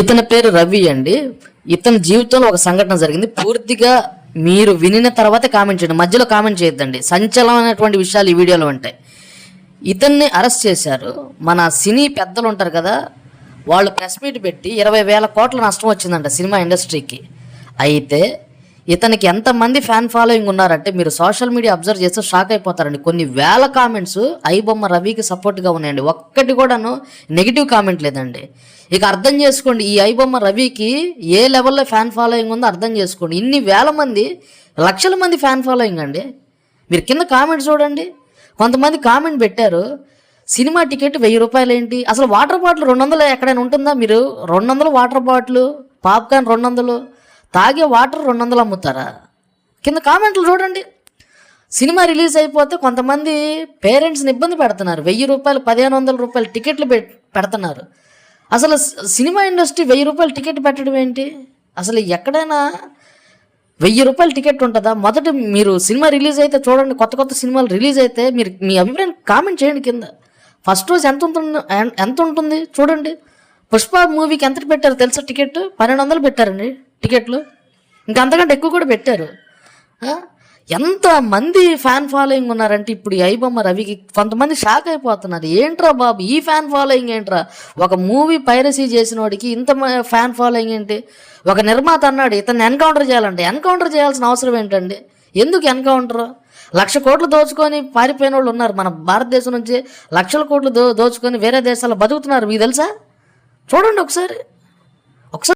ఇతని పేరు రవి అండి. ఇతని జీవితంలో ఒక సంఘటన జరిగింది. పూర్తిగా మీరు వినిన తర్వాత కామెంట్ చేయండి. మధ్యలో కామెంట్ చేయొద్దండి. సంచలనమైనటువంటి విషయాలు ఈ వీడియోలో ఉంటాయి. ఇతన్ని అరెస్ట్ చేశారు. మన సినీ పెద్దలు ఉంటారు కదా వాళ్ళు ప్రెస్ మీట్ పెట్టి ఇరవై వేల కోట్ల నష్టం వచ్చిందంట సినిమా ఇండస్ట్రీకి. అయితే ఇతనికి ఎంతమంది ఫ్యాన్ ఫాలోయింగ్ ఉన్నారంటే మీరు సోషల్ మీడియా అబ్జర్వ్ చేస్తే షాక్ అయిపోతారండి. కొన్ని వేల కామెంట్స్ ఐబొమ్మ రవికి సపోర్ట్గా ఉన్నాయండి. ఒక్కటి కూడాను నెగిటివ్ కామెంట్ లేదండి. ఇక అర్థం చేసుకోండి ఈ ఐబొమ్మ రవికి ఏ లెవెల్లో ఫ్యాన్ ఫాలోయింగ్ ఉందో అర్థం చేసుకోండి. ఇన్ని వేల మంది లక్షల మంది ఫ్యాన్ ఫాలోయింగ్ అండి. మీరు కింద కామెంట్ చూడండి. కొంతమంది కామెంట్ పెట్టారు సినిమా టికెట్ వెయ్యి రూపాయలు ఏంటి? అసలు వాటర్ బాటిల్ రెండు వందలు ఎక్కడైనా ఉంటుందా మీరు? రెండు వందలు వాటర్ బాటిల్ పాప్కార్న్ రెండు వందలు తాగే వాటర్ రెండు వందలు అమ్ముతారా? కింద కామెంట్లు చూడండి. సినిమా రిలీజ్ అయిపోతే కొంతమంది పేరెంట్స్ని ఇబ్బంది పెడుతున్నారు. వెయ్యి రూపాయలు పదిహేను వందల రూపాయలు టికెట్లు పెడుతున్నారు. అసలు సినిమా ఇండస్ట్రీ వెయ్యి రూపాయలు టికెట్ పెట్టడం ఏంటి? అసలు ఎక్కడైనా వెయ్యి రూపాయలు టికెట్ ఉంటుందా? మొదట మీరు సినిమా రిలీజ్ అయితే చూడండి కొత్త కొత్త సినిమాలు రిలీజ్ అయితే మీరు మీ అభిప్రాయం కామెంట్ చేయండి కింద. ఫస్ట్ రోజు ఎంత ఉంటుంది ఎంత ఉంటుంది చూడండి. పుష్ప మూవీకి ఎంత పెట్టారు తెలుసా టికెట్? పన్నెండు వందలు పెట్టారండి. టికెట్లు? ఇంకా అంతకంటే ఎక్కువ కూడా పెట్టారు. ఎంత మంది ఫ్యాన్ ఫాలోయింగ్ ఉన్నారంటే ఇప్పుడు ఈ ఐబొమ్మ రవికి కొంతమంది షాక్ అయిపోతున్నారు. ఏంట్రా బాబు ఈ ఫ్యాన్ ఫాలోయింగ్ ఏంట్రా? ఒక మూవీ పైరసీ చేసిన వాడికి ఇంత ఫ్యాన్ ఫాలోయింగ్ ఏంటి? ఒక నిర్మాత అన్నాడు ఇతన్ని ఎన్కౌంటర్ చేయాలంటే ఎన్కౌంటర్ చేయాల్సిన అవసరం ఏంటండి? ఎందుకు ఎన్కౌంటర్ లక్ష కోట్లు దోచుకొని పారిపోయిన వాళ్ళు ఉన్నారు మన భారతదేశం నుంచి. లక్షల కోట్లు దో దోచుకొని వేరే దేశాల్లో బతుకుతున్నారు. మీకు తెలుసా? చూడండి ఒకసారి.